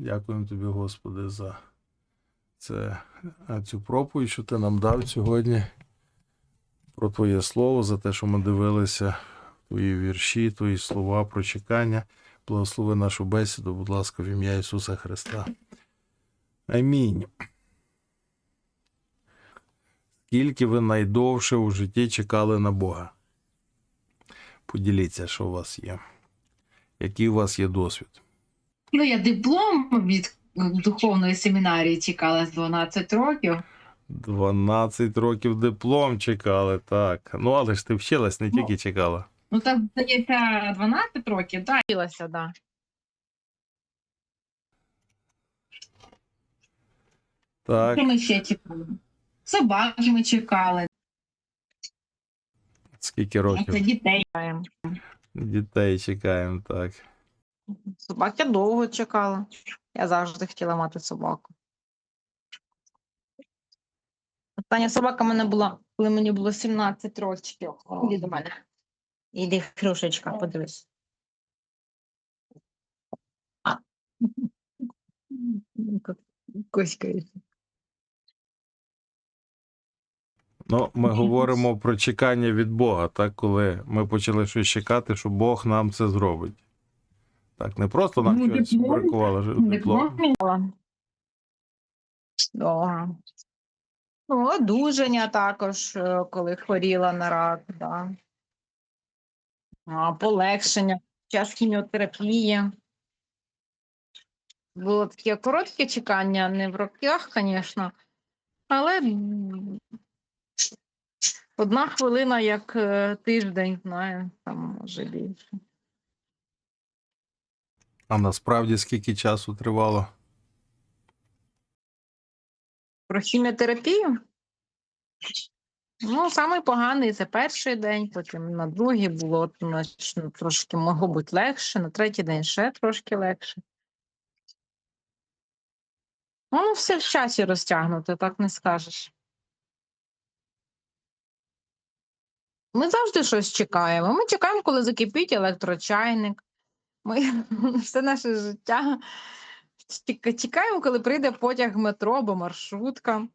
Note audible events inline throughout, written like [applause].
Дякуємо тобі, Господи, за це, цю проповідь, що ти нам дав сьогодні. Про Твоє Слово, за те, що ми дивилися Твої вірші, Твої слова про чекання. Благослови нашу бесіду, будь ласка, в ім'я Ісуса Христа. Амінь. Скільки ви найдовше у житті чекали на Бога? Поділіться, що у вас є. Який у вас є досвід? Ну, я диплом від духовної семінарії чекала з 12 років. 12 років диплом чекали, так. Ну, але ж ти вчилась, не Ну, тільки чекала. Ну, так, здається, 12 років, так, вчилася. Так, Що ми ще чекали? Собаки ми чекали, скільки років? це дітей. Дітей чекаємо, так. Собаки довго чекала. Я завжди хотіла мати собаку. Остання собака в мене була, коли мені було 17 років. Іди до мене. Іди, Хрюшечка, подивись. Коськається. Ну, ми говоримо про чекання від Бога, так, коли ми почали щось чекати, що Бог нам це зробить. Так, не просто нам Ну, щось диплом, бракувало диплом. Ну, одужання також, е, коли хворіла на рак, да. А, полегшення час хіміотерапії. Було таке коротке чекання, не в роках, звісно, але одна хвилина як е, тиждень, знаю, там може більше. А насправді скільки часу тривало? Про хіміотерапію? Ну, самий поганий це перший день, потім на другий було значно трошки могло бути легше, на третій день ще трошки легше. Ну, все в часі розтягнуто, так не скажеш. Ми завжди щось чекаємо. Ми чекаємо, коли закипить електрочайник. Ми [laughs] все наше життя чекаємо, коли прийде потяг метро або маршрутка.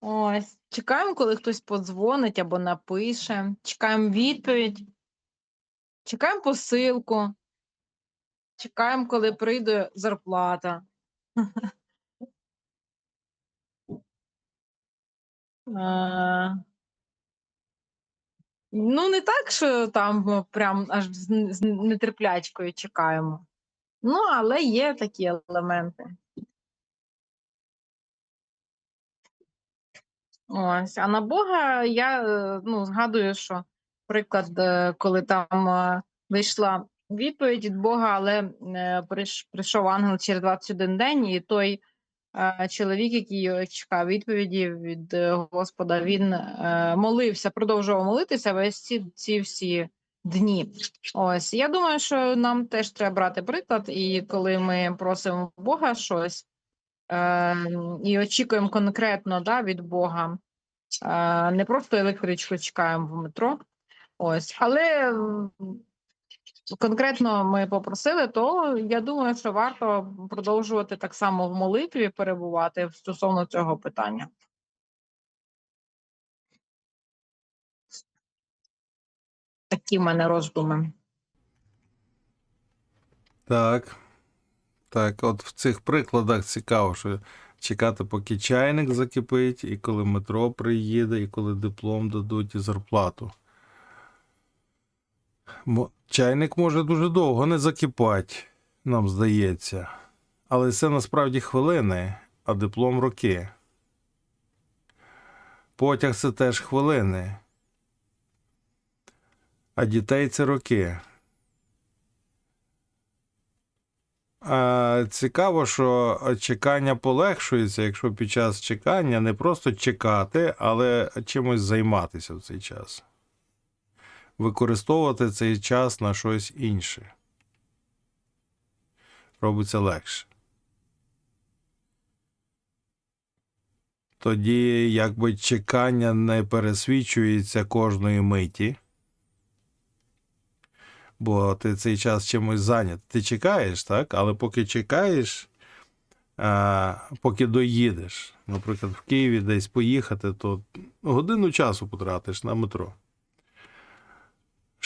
Ось, чекаємо, коли хтось подзвонить або напише. Чекаємо відповідь. Чекаємо посилку. Чекаємо, коли прийде зарплата. [laughs] Е, Ну, не так, що там е, прям аж з нетерплячкою чекаємо. Ну, але є такі елементи. Ось, а на Бога я е, ну, згадую, що, приклад, е, коли там вийшла відповідь від Бога, але прийшов ангел через 21 день, і той чоловік, який чекав відповіді від е, Господа, він е, молився, продовжував молитися весь ці, ці всі дні. Ось я думаю, що нам теж треба брати приклад, і коли ми просимо Бога щось е, і очікуємо конкретно да, від Бога, е, не просто електричку чекаємо в метро. Ось, але конкретно ми попросили, то я думаю, що варто продовжувати так само в молитві перебувати стосовно цього питання. Такі в мене роздуми. Так. Так, от в цих прикладах цікаво, що чекати, поки чайник закипить, і коли метро приїде, і коли диплом дадуть і зарплату. Чайник може дуже довго не закипати, нам здається. Але це насправді хвилини, а диплом роки. Потяг це теж хвилини. А дітей це роки. А, цікаво, що чекання полегшується, якщо під час чекання не просто чекати, але чимось займатися в цей час. Використовувати цей час на щось інше. Робиться легше. Тоді, якби чекання не пересвічується кожної миті. бо ти цей час чимось зайнят. Ти чекаєш, так? Але поки чекаєш, а, поки доїдеш, наприклад, в Києві десь поїхати, то годину часу потратиш на метро.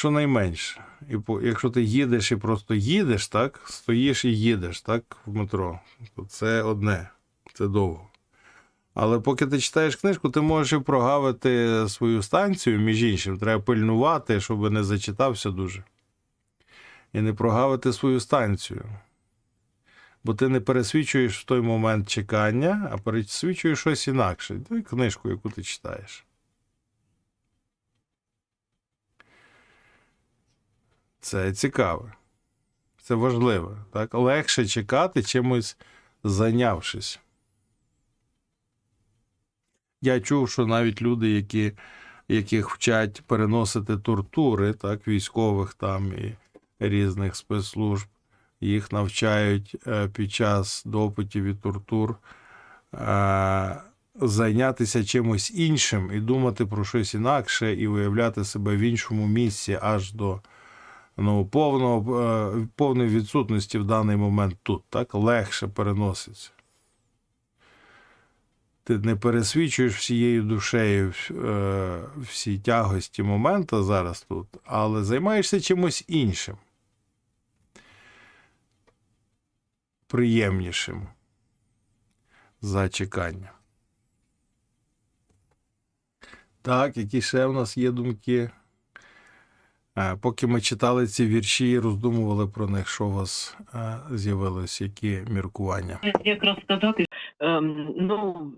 Щонайменше. І по, якщо ти їдеш і просто їдеш, так, стоїш і їдеш так, в метро, то це одне, це довго. Але поки ти читаєш книжку, ти можеш і прогавити свою станцію, між іншим, треба пильнувати, щоб не зачитався дуже. І не прогавити свою станцію. Бо ти не пересвічуєш в той момент чекання, а пересвічуєш щось інакше. Книжку, яку ти читаєш. Це цікаве. Це важливо. Так? Легше чекати чимось зайнявшись. Я чув, що навіть люди, які, яких вчать переносити тортури, так, військових там і різних спецслужб, їх навчають е, під час допитів і тортур е, зайнятися чимось іншим і думати про щось інакше, і уявляти себе в іншому місці аж до ну, повного, е, повної відсутності в даний момент тут. Так легше переноситься. Ти не пересвічуєш всією душею е, всі тягості моменту зараз тут, але займаєшся чимось іншим. Приємнішим за чекання. Так, які ще в нас є думки? Е, Поки ми читали ці вірші і роздумували про них, що у вас е, з'явилось, які міркування? якраз сказати, ем, ну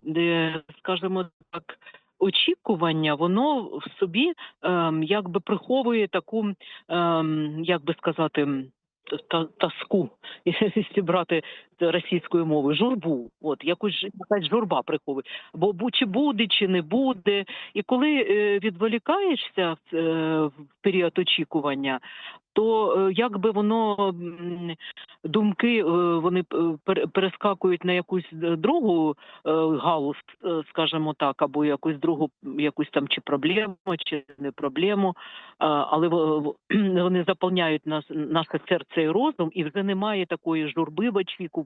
скажімо так, очікування, воно в собі ем, якби приховує таку, ем, як би сказати, та, таску, [laughs] якщо брати російською мовою, журбу. От якусь якась журба приховує. Бо чи буде, чи не буде. І коли е, відволікаєшся в, е, в період очікування, то е, якби воно думки вони перескакують на якусь другу галузь, скажімо так, або якусь другу, якусь там чи проблему, чи не проблему, але во- во- [clears throat] вони заповняють нас наше серце і розум, і вже немає такої журби в очікуванні.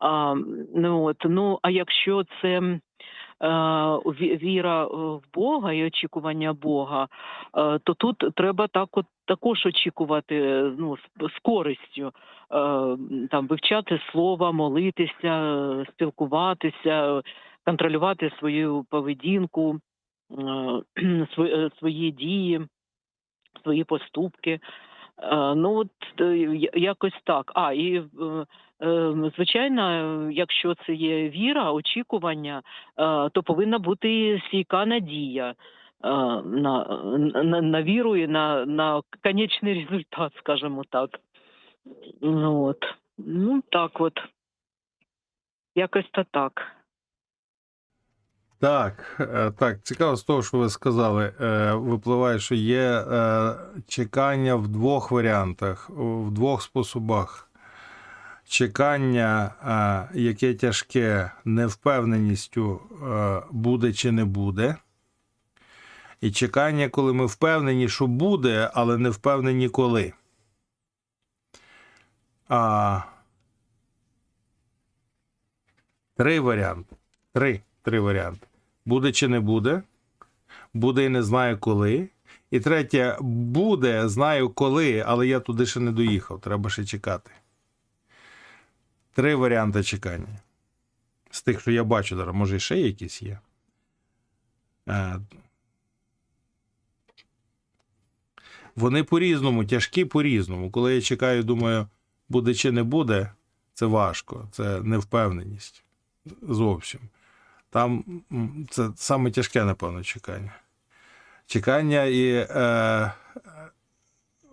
А, ну от ну а якщо це е, віра е, в Бога і очікування Бога, е, то тут треба так от також очікувати ну, з, користю, там вивчати слова, молитися, спілкуватися, контролювати свою поведінку, [clears throat] свої дії, свої поступки. Ну, от якось так. А, і звичайно, е, якщо це є віра, очікування, е, то повинна бути стійка надія е, на, на, на віру і на, на конечний результат, скажімо так. Ну, от. ну так от. Якось то так. Так, е, так, цікаво з того, що ви сказали. Випливає, що є чекання в двох варіантах, в двох способах. Чекання, яке тяжке невпевненістю е, буде чи не буде. І чекання, коли ми впевнені, що буде, але не впевнені коли. А, три варіанти. Три. Три варіанти. Буде чи не буде. Буде і не знаю коли. І третє, буде, знаю коли, але я туди ще не доїхав. Треба ще чекати. Три варіанти чекання. З тих, що я бачу зараз, може, ще якісь є. Е, Вони по-різному, тяжкі по-різному. Коли я чекаю, думаю, буде чи не буде, це важко, це невпевненість. Зовсім. Там це саме тяжке, напевно, чекання. Чекання і е,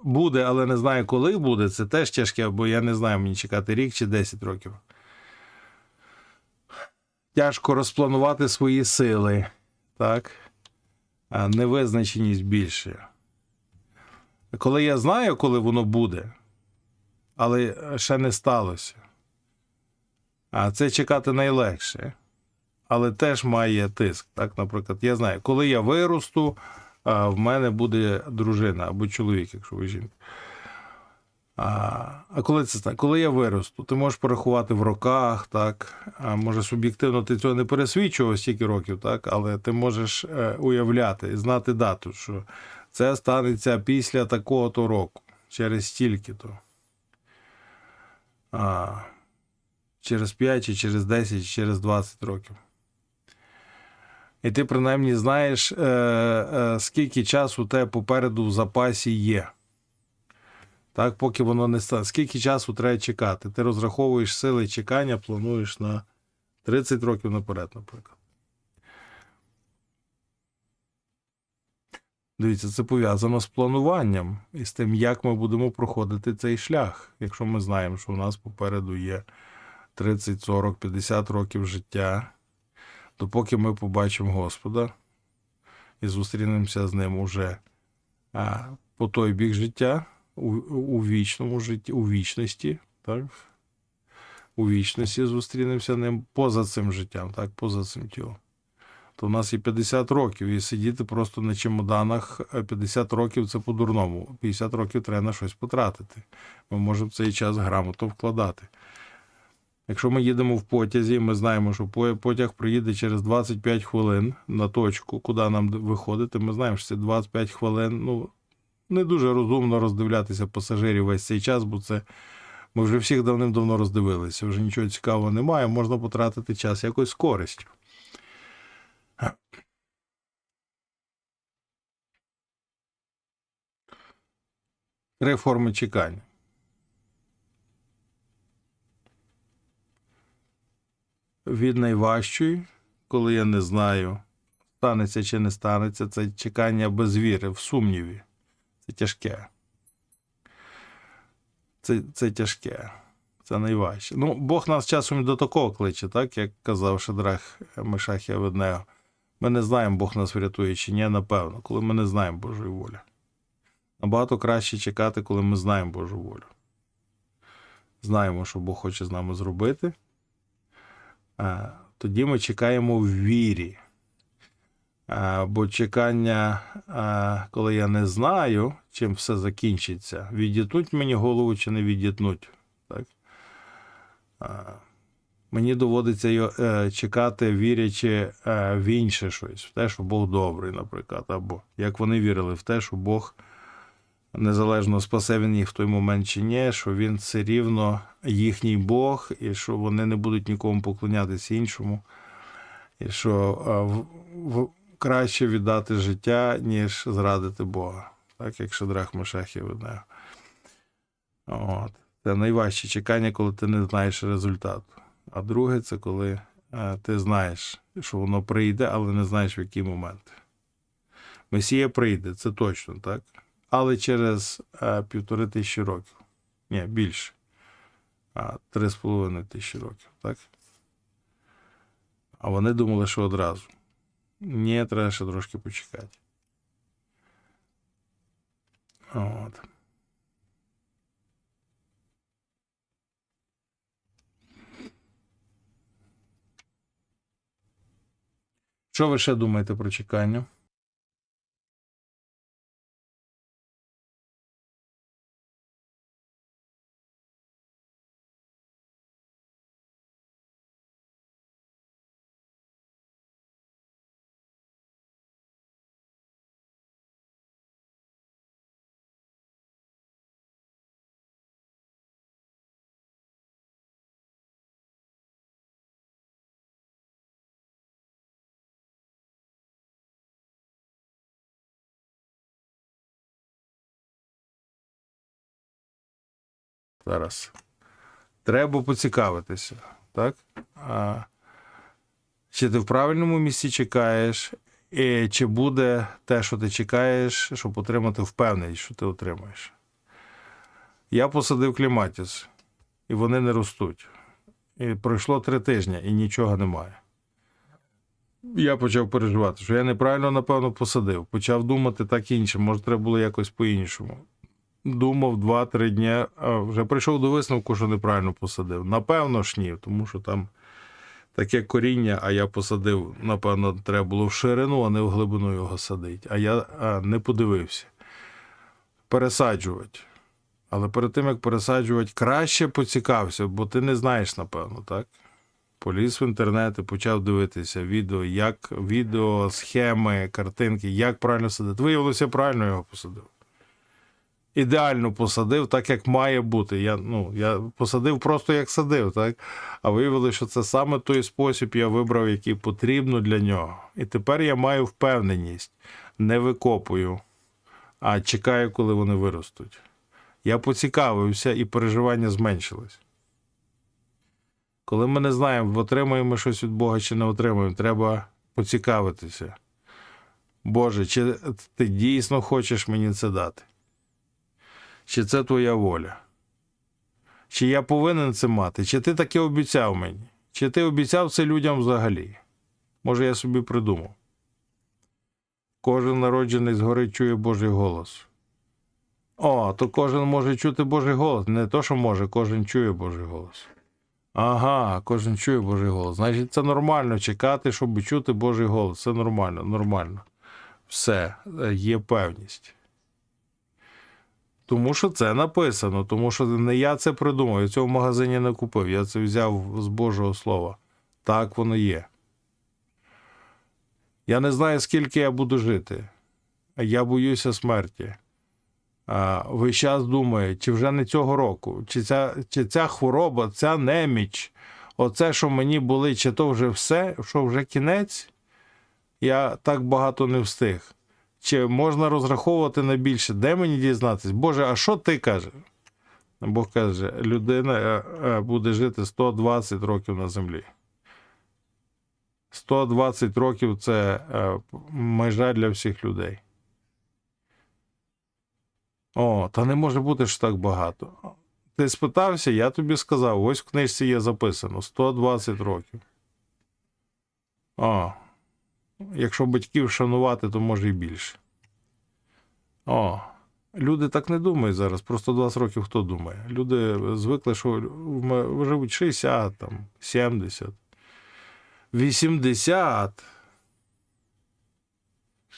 буде, але не знаю, коли буде. Це теж тяжке, бо я не знаю, мені чекати рік чи 10 років. Тяжко розпланувати свої сили, так? А невизначеність більше. Коли я знаю, коли воно буде, але ще не сталося. А це чекати найлегше але теж має тиск. Так, наприклад, я знаю, коли я виросту, в мене буде дружина або чоловік, якщо ви жінка. А, а коли це так? Коли я виросту, ти можеш порахувати в роках, так. А може, суб'єктивно ти цього не пересвідчував стільки років, так, але ти можеш е, уявляти і знати дату, що це станеться після такого-то року, через стільки-то. Через 5, чи через 10, чи через 20 років. І ти принаймні знаєш, е, е, скільки часу тебе попереду в запасі є. Так, поки воно не стане. Скільки часу треба чекати? Ти розраховуєш сили чекання, плануєш на 30 років наперед, наприклад. Дивіться, це пов'язано з плануванням і з тим, як ми будемо проходити цей шлях. Якщо ми знаємо, що у нас попереду є 30, 40, 50 років життя, то поки ми побачимо Господа і зустрінемося з ним уже а, по той бік життя, у, у вічному житті, у вічності, так? У вічності зустрінемося ним поза цим життям, так, поза цим тілом. То в нас є 50 років, і сидіти просто на чемоданах е, 50 років це по-дурному. 50 років треба на щось потратити. Ми можемо цей час грамотно вкладати. Якщо ми їдемо в потязі, ми знаємо, що потяг приїде через 25 хвилин на точку, куди нам виходити. Ми знаємо, що це 25 хвилин. Ну, не дуже розумно роздивлятися пасажирів весь цей час, бо це ми вже всіх давним-давно роздивилися. Вже нічого цікавого немає. Можна потратити час якось з користю. Три форми чекання. Від найважчої, коли я не знаю, станеться чи не станеться, це чекання без віри, в сумніві. Це тяжке. Це, це тяжке. Це найважче. Ну, Бог нас часом до такого кличе, так, як казав Шедрах Мешах Аведнео. Ми не знаємо, Бог нас врятує чи ні, напевно, коли ми не знаємо Божої волі. Набагато краще чекати, коли ми знаємо Божу волю. Знаємо, що Бог хоче з нами зробити. Тоді ми чекаємо в вірі. Бо чекання, коли я не знаю, чим все закінчиться, відітнуть мені голову чи не відітнуть. Так? Мені доводиться е, чекати, вірячи е, в інше щось, в те, що Бог добрий, наприклад, або як вони вірили в те, що Бог незалежно спасе він їх в той момент чи ні, що він все рівно їхній Бог, і що вони не будуть нікому поклонятися іншому, і що в, в, краще віддати життя, ніж зрадити Бога. Так як Шадрах Мешах видно. От. Це найважче чекання, коли ти не знаєш результату. А друге, це коли е, ти знаєш, що воно прийде, але не знаєш в який момент. Месія прийде, це точно, так? Але через е, півтори тисячі років. Ні, більше. Три з половиною тисячі років, так? А вони думали, що одразу. Ні, треба ще трошки почекати. От. Що ви ще думаєте про чекання? Зараз. Треба поцікавитися, так? А, чи ти в правильному місці чекаєш, і чи буде те, що ти чекаєш, щоб отримати впевненість, що ти отримаєш. Я посадив кліматіс, і вони не ростуть. І пройшло три тижні, і нічого немає. Я почав переживати, що я неправильно, напевно, посадив. Почав думати так інше, може, треба було якось по-іншому думав 2-3 дні, вже прийшов до висновку, що неправильно посадив. Напевно ж ні, тому що там таке коріння, а я посадив, напевно, треба було в ширину, а не в глибину його садити. А я а, не подивився. Пересаджувати. Але перед тим, як пересаджувати, краще поцікався, бо ти не знаєш, напевно, так? Поліз в інтернет і почав дивитися відео, як відео, схеми, картинки, як правильно садити. Виявилося, правильно його посадив. Ідеально посадив, так як має бути. Я, ну, я посадив просто як садив, так? А виявилося, що це саме той спосіб я вибрав, який потрібно для нього. І тепер я маю впевненість, не викопую, а чекаю, коли вони виростуть. Я поцікавився, і переживання зменшились. Коли ми не знаємо, отримуємо щось від Бога чи не отримуємо, треба поцікавитися. Боже, чи ти дійсно хочеш мені це дати? Чи це твоя воля? Чи я повинен це мати? Чи ти таке обіцяв мені? Чи ти обіцяв це людям взагалі? Може, я собі придумав. Кожен народжений згори чує Божий голос. О, то кожен може чути Божий голос. Не то, що може, кожен чує Божий голос. Ага, кожен чує Божий голос. Значить, це нормально чекати, щоб чути Божий голос. Це нормально, нормально. Все, е, є певність. Тому що це написано, тому що не я це придумав, я цього в магазині не купив, я це взяв з Божого Слова. Так воно є. Я не знаю, скільки я буду жити. Я боюся смерті. Весь час думаю, чи вже не цього року, чи ця, чи ця хвороба, ця неміч, оце, що мені болить, чи то вже все, що вже кінець, я так багато не встиг. Чи можна розраховувати на більше? Де мені дізнатись? Боже, а що ти кажеш? Бог каже, людина е, е, буде жити 120 років на землі. 120 років це е, межа для всіх людей. О, та не може бути ж так багато. Ти спитався, я тобі сказав, ось в книжці є записано 120 років. О, якщо батьків шанувати, то може і більше. О, люди так не думають зараз. Просто 20 років хто думає? Люди звикли, що живуть 60, там, 70, 80.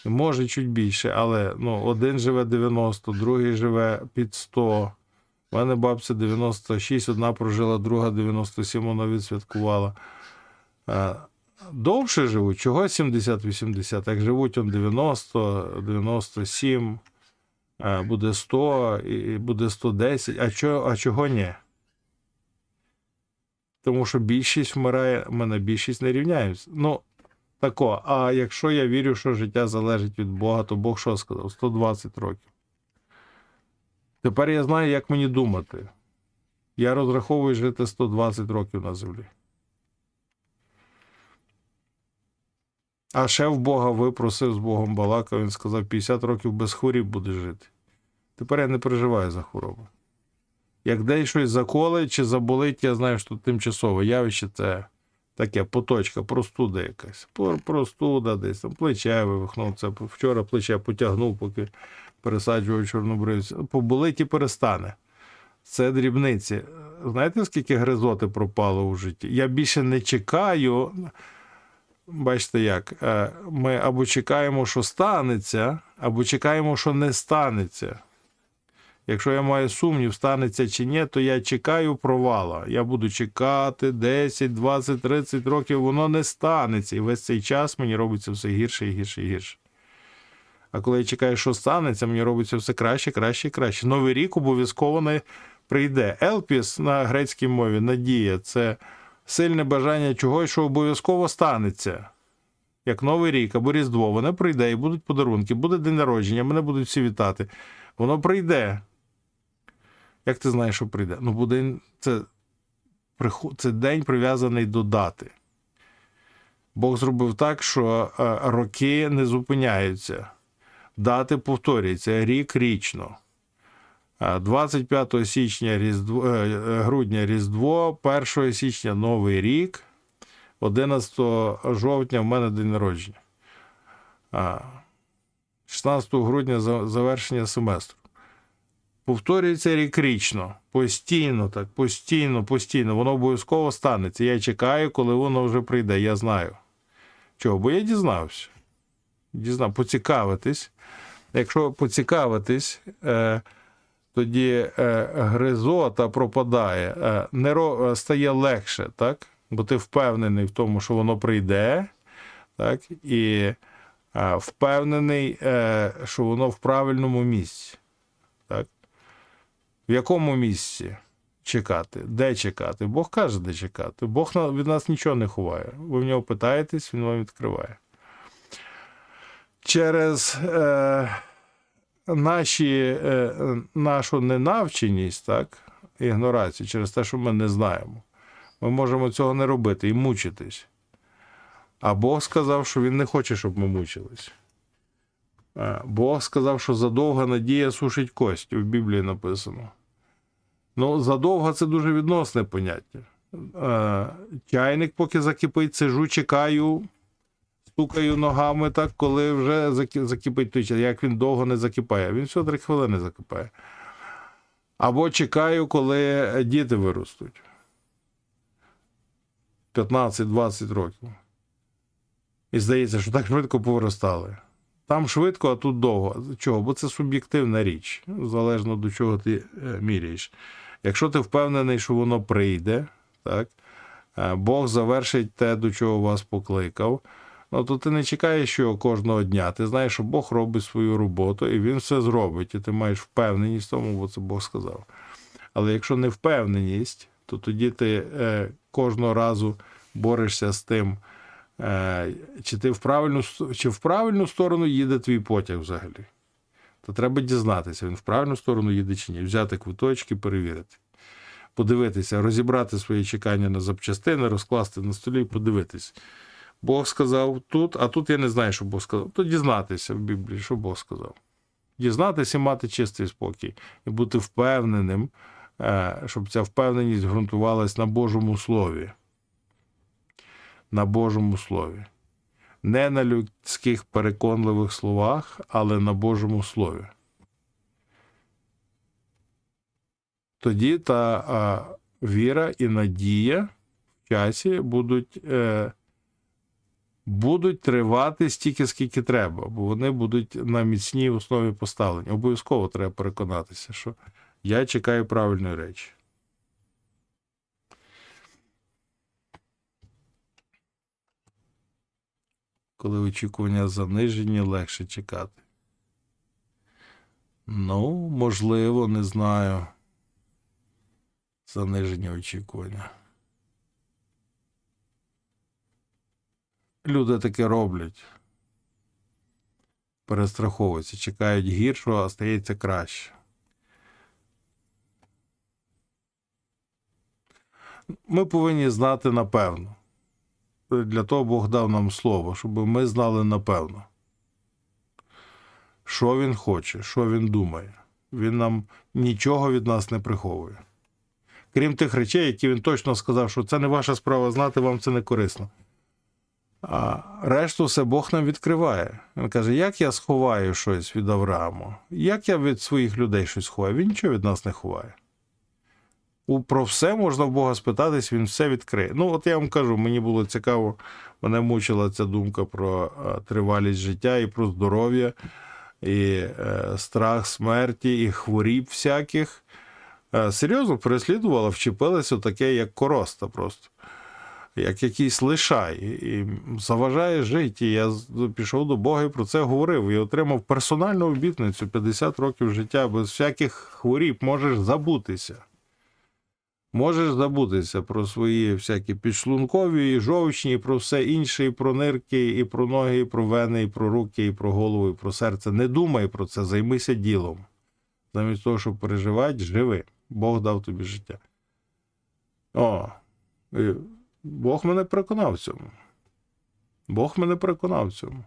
Може, чуть більше, але ну, один живе 90, другий живе під 100. У мене бабця 96, одна прожила, друга 97, вона відсвяткувала. Довше живуть, чого 70-80, як живуть он 90, 97, е, буде 100, і буде 110, а, чого, а чого ні? Тому що більшість вмирає, в мене більшість не рівняється. Ну, тако, а якщо я вірю, що життя залежить від Бога, то Бог що сказав? 120 років. Тепер я знаю, як мені думати. Я розраховую жити 120 років на землі. А ще в Бога випросив з Богом балакав, він сказав, 50 років без хворіб буде жити. Тепер я не переживаю за хворобу. Як десь щось заколить чи заболить, я знаю, що тимчасове явище це таке поточка, простуда якась. Простуда десь, там плече вивихнув. Це вчора плече потягнув, поки пересаджував чорнобривця. Поболить і перестане. Це дрібниці. Знаєте, скільки гризоти пропало у житті? Я більше не чекаю. Бачите як, е, ми або чекаємо, що станеться, або чекаємо, що не станеться. Якщо я маю сумнів, станеться чи ні, то я чекаю провала. Я буду чекати 10, 20, 30 років, воно не станеться. І весь цей час мені робиться все гірше і гірше і гірше. А коли я чекаю, що станеться, мені робиться все краще, краще і краще. Новий рік обов'язково не прийде. Елпіс на грецькій мові надія це сильне бажання чогось, що обов'язково станеться. Як Новий рік або Різдво, воно прийде і будуть подарунки, буде день народження, мене будуть всі вітати. Воно прийде. Як ти знаєш, що прийде? Ну, буде це, це день прив'язаний до дати. Бог зробив так, що е, роки не зупиняються, дати повторюються рік річно. Е, 25 січня Різдво, е, е, грудня Різдво, 1 січня Новий рік, 11 жовтня в мене день народження. 16 грудня завершення семестру. Повторюється рік річно, постійно, так, постійно, постійно. Воно обов'язково станеться. Я чекаю, коли воно вже прийде. Я знаю. Чого? Бо я дізнався. Дізнав, поцікавитись. Якщо поцікавитись, е, тоді е, гризота пропадає, е, не ро, е, стає легше, так? Бо ти впевнений в тому, що воно прийде, так? І е, впевнений, що воно в правильному місці. Так? В якому місці чекати? Де чекати? Бог каже, де чекати. Бог від нас нічого не ховає. Ви в нього питаєтесь, він вам відкриває. Через наші, е, нашу ненавченість, так, ігнорацію, через те, що ми не знаємо, ми можемо цього не робити і мучитись. А Бог сказав, що Він не хоче, щоб ми мучились. Е, Бог сказав, що задовга надія сушить кость. В Біблії написано. Ну, задовго це дуже відносне поняття. Е, Чайник, поки закипить, сижу, чекаю, стукаю ногами, так, коли вже заки- закипить той чай. Як він довго не закипає. Він всього три хвилини закипає. Або чекаю, коли діти виростуть. 15-20 років. І здається, що так швидко повиростали. Там швидко, а тут довго. Чого? Бо це суб'єктивна річ, залежно до чого ти е, міряєш. Якщо ти впевнений, що воно прийде, так, е, Бог завершить те, до чого вас покликав, ну то ти не чекаєш що кожного дня. Ти знаєш, що Бог робить свою роботу, і він все зробить, і ти маєш впевненість в тому, бо це Бог сказав. Але якщо не впевненість, то тоді ти е, кожного разу борешся з тим, е, чи ти в правильну, чи в правильну сторону їде твій потяг взагалі. То треба дізнатися, він в правильну сторону їде чи ні. Взяти квиточки, перевірити. Подивитися, розібрати свої чекання на запчастини, розкласти на столі і подивитись. Бог сказав тут, а тут я не знаю, що Бог сказав. То дізнатися в Біблії, що Бог сказав. Дізнатися і мати чистий спокій, і бути впевненим, е, щоб ця впевненість ґрунтувалась на Божому Слові. На Божому Слові. Не на людських переконливих словах, але на Божому Слові. Тоді та а, віра і надія в часі будуть, е, будуть тривати стільки, скільки треба, бо вони будуть на міцній основі поставлені. Обов'язково треба переконатися, що я чекаю правильної речі. Коли очікування занижені, легше чекати. Ну, можливо, не знаю. Занижені очікування. Люди таке роблять. Перестраховуються, чекають гіршого, а стається краще. Ми повинні знати напевно. Для того Бог дав нам слово, щоб ми знали напевно, що він хоче, що він думає. Він нам нічого від нас не приховує. Крім тих речей, які він точно сказав, що це не ваша справа знати, вам це не корисно. А решту все Бог нам відкриває. Він каже: як я сховаю щось від Аврааму? Як я від своїх людей щось ховаю? Він нічого від нас не ховає. Про все можна в Бога спитатись, він все відкриє. Ну, от я вам кажу, мені було цікаво, мене мучила ця думка про е, тривалість життя і про здоров'я, і е, страх смерті, і хворіб всяких. Е, серйозно переслідувала, вчепилася таке, як короста просто. Як якийсь лишай, і заважає жити. І я пішов до Бога і про це говорив. І отримав персональну обітницю 50 років життя без всяких хворіб, можеш забутися. Можеш забутися про свої всякі підшлункові, і жовчні, і про все інше, і про нирки, і про ноги, і про вени, і про руки, і про голову, і про серце. Не думай про це, займися ділом. Замість того, щоб переживати, живи. Бог дав тобі життя. О, Бог мене переконав в цьому. Бог мене переконав в цьому.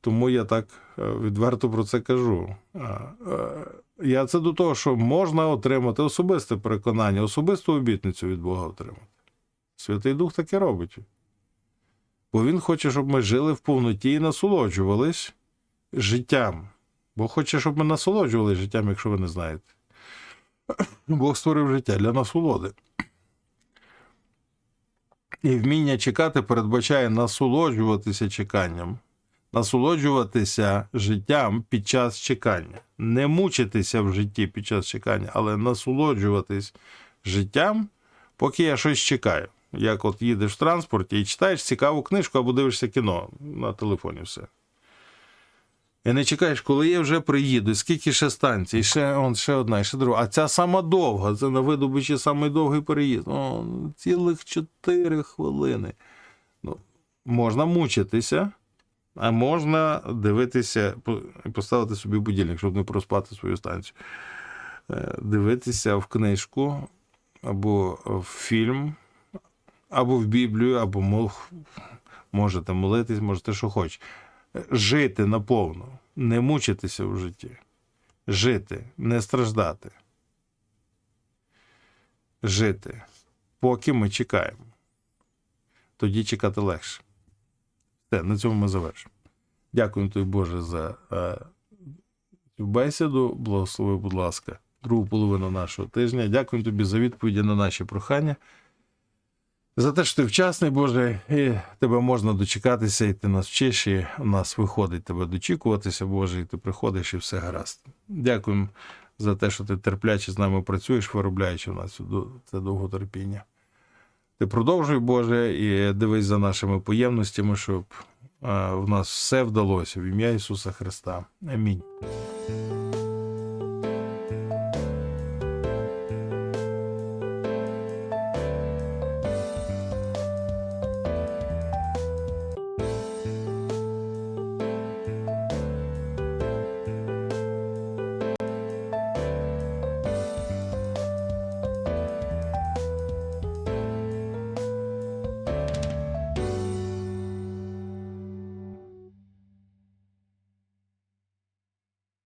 Тому я так е, відверто про це кажу. Е, Я це до того, що можна отримати особисте переконання, особисту обітницю від Бога отримати. Святий Дух таке робить. Бо Він хоче, щоб ми жили в повноті і насолоджувались життям. Бог хоче, щоб ми насолоджувалися життям, якщо ви не знаєте. Бог створив життя для насолоди. І вміння чекати передбачає насолоджуватися чеканням, насолоджуватися життям під час чекання. Не мучитися в житті під час чекання, але насолоджуватись життям, поки я щось чекаю. Як от їдеш в транспорті і читаєш цікаву книжку або дивишся кіно на телефоні все. І не чекаєш, коли я вже приїду, скільки ще станцій, ще, он, ще одна, ще друга. А ця сама довга, це на видобичі самий довгий переїзд. О, цілих 4 хвилини. Ну, можна мучитися, а можна дивитися і поставити собі будильник, щоб не проспати свою станцію. Е, Дивитися в книжку або в фільм, або в Біблію, або можете молитись, можете що хочете жити наповну, не мучитися в житті, жити, не страждати. Жити, поки ми чекаємо. Тоді чекати легше. Все, на цьому ми завершимо. Дякую тобі, Боже, за е, цю бесіду. Благослови, будь ласка, другу половину нашого тижня. Дякую тобі за відповіді на наші прохання. За те, що ти вчасний, Боже, і тебе можна дочекатися, і ти нас вчиш, і у нас виходить тебе дочікуватися, Боже, і ти приходиш, і все гаразд. Дякуємо за те, що ти терпляче з нами працюєш, виробляючи в нас це довготерпіння. Ти продовжуй, Боже, і дивись за нашими поємностями, щоб в нас все вдалося в ім'я Ісуса Христа. Амінь.